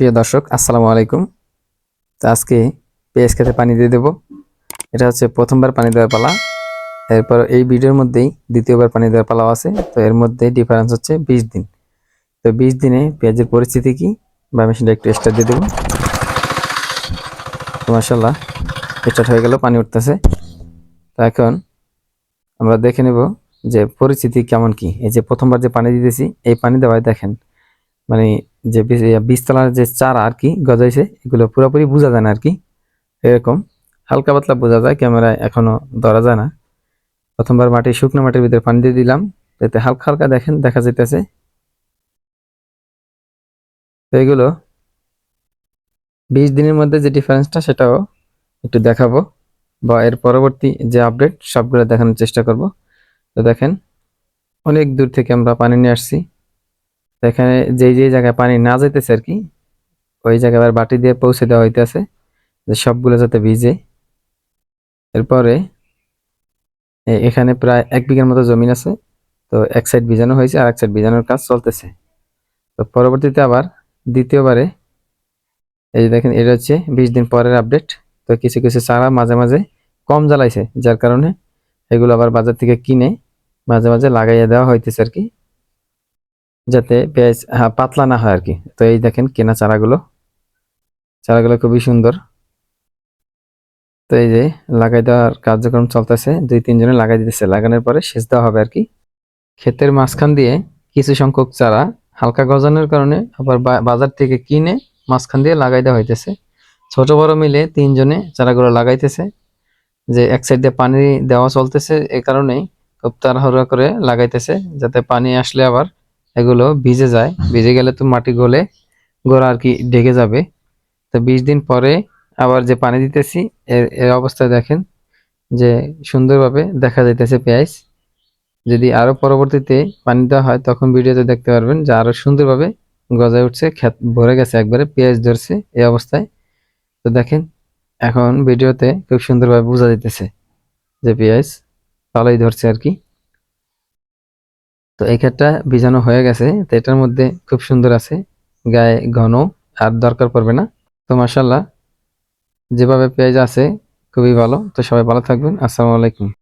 প্রিয় দর্শক, আসসালামু আলাইকুম। তো আজকে পেঁয়াজ খেতে পানি দিয়ে দেবো। এটা হচ্ছে প্রথমবার পানি দেওয়ার পালা। এরপর এই ভিডিওর মধ্যেই দ্বিতীয়বার পানি দেওয়ার পালাও আছে। তো এর মধ্যে ডিফারেন্স হচ্ছে বিশ দিন। তো বিশ দিনে পেঁয়াজের পরিস্থিতি কি বা মেশিনটা একটু স্টার্ট দিয়ে দেবো। তো মাসাল্লাহ স্টার্ট হয়ে গেল, পানি উঠতেছে। তো এখন আমরা দেখে নেব যে পরিস্থিতি কেমন কি। এই যে প্রথমবার যে পানি দিতেছি, এই পানি দেওয়ায় দেখেন মানে যে বীজ- বীজতলার যে চারা আর কি গজাইছে, এগুলো পুরোপুরি বোঝা যায় না আর কি এরকম, হালকা পাতলা বোঝা যায়, ক্যামেরায় এখনও ধরা যায় না। প্রথমবার মাটি, শুকনো মাটির ভিতরে পানি দিয়ে দিলাম এতে হালকা হালকা দেখেন, দেখা যাইতেছে। তো এগুলো বিশ দিনের মধ্যে যে ডিফারেন্সটা সেটাও একটু দেখাবো বা এর পরবর্তী যে আপডেট সবগুলো দেখানোর চেষ্টা করব। তো দেখেন, অনেক দূর থেকে আমরা পানি নিয়ে আসছি। এখানে যেই যেই জায়গায় পানি না যাইতেছে আর কি, ওই জায়গায় আবার বাটি দিয়ে পৌঁছে দেওয়া হইতেছে, যে সবগুলো যাতে ভিজে। এরপরে এখানে প্রায় এক বিঘার মতো জমিন আছে, তো এক সাইড ভিজানো হয়েছে আর এক সাইড ভিজানোর কাজ চলতেছে। তো পরবর্তীতে আবার দ্বিতীয়বারে, এই যে দেখেন, এটা হচ্ছে বিশ দিন পরের আপডেট তো কিছু কিছু চারা মাঝে মাঝে কম জ্বালাইছে, যার কারণে এগুলো আবার বাজার থেকে কিনে মাঝে মাঝে লাগাইয়া দেওয়া হইতেছে আর কি। যাতে পেঁয়াজ হ্যাঁ পাতলা না হয় আর কি তো এই দেখেন কেনা চারাগুলো। চারাগুলো খুবই সুন্দর। তো এই যে লাগাই দেওয়ার কার্যক্রম চলতেছে। দুই তিনজনে লাগাই দিতেছে। লাগানোর পরে সেচ দেওয়া হবে আর কি ক্ষেতের মাঝখান দিয়ে কিছু সংখ্যক চারা হালকা গজানোর কারণে আবার বাজার থেকে কিনে মাঝখান দিয়ে লাগাই দেওয়া হইতেছে। ছোট, বড় মিলে তিনজনে চারাগুলো লাগাইতেছে। যে এক সাইড দিয়ে পানি দেওয়া চলতেছে এই কারণেই খুব তাড়াহুড়া করে লাগাইতেছে, যাতে পানি আসলে আবার এগুলো ভিজে যায়। ভিজে গেলে তো মাটি গলে, গোড়া আর কি ঢেকে যাবে। তো বিশ দিন পরে আবার যে পানি দিতেছি এর অবস্থায় দেখেন যে সুন্দরভাবে দেখা যাইতেছে পেঁয়াজ। যদি আরও পরবর্তীতে পানি দেওয়া হয়, তখন ভিডিওতে দেখতে পারবেন যে আরও সুন্দরভাবে গজায় উঠছে, ক্ষেত ভরে গেছে, একবারে পেঁয়াজ ধরছে এই অবস্থায়। তো দেখেন, এখন ভিডিওতে খুব সুন্দরভাবে বোঝা যাইতেছে যে পেঁয়াজ ভালোই ধরছে আর কি। তো এই ক্ষেতটা ভিজানো হয়ে গেছে, তো এটার মধ্যে খুব সুন্দর আছে, গায়ে ঘন, আর দরকার পড়বে না। তো মাসাল্লাহ যেভাবে পেঁয়াজ আছে, খুবই ভালো। তো সবাই ভালো থাকবেন। আসসালামু আলাইকুম।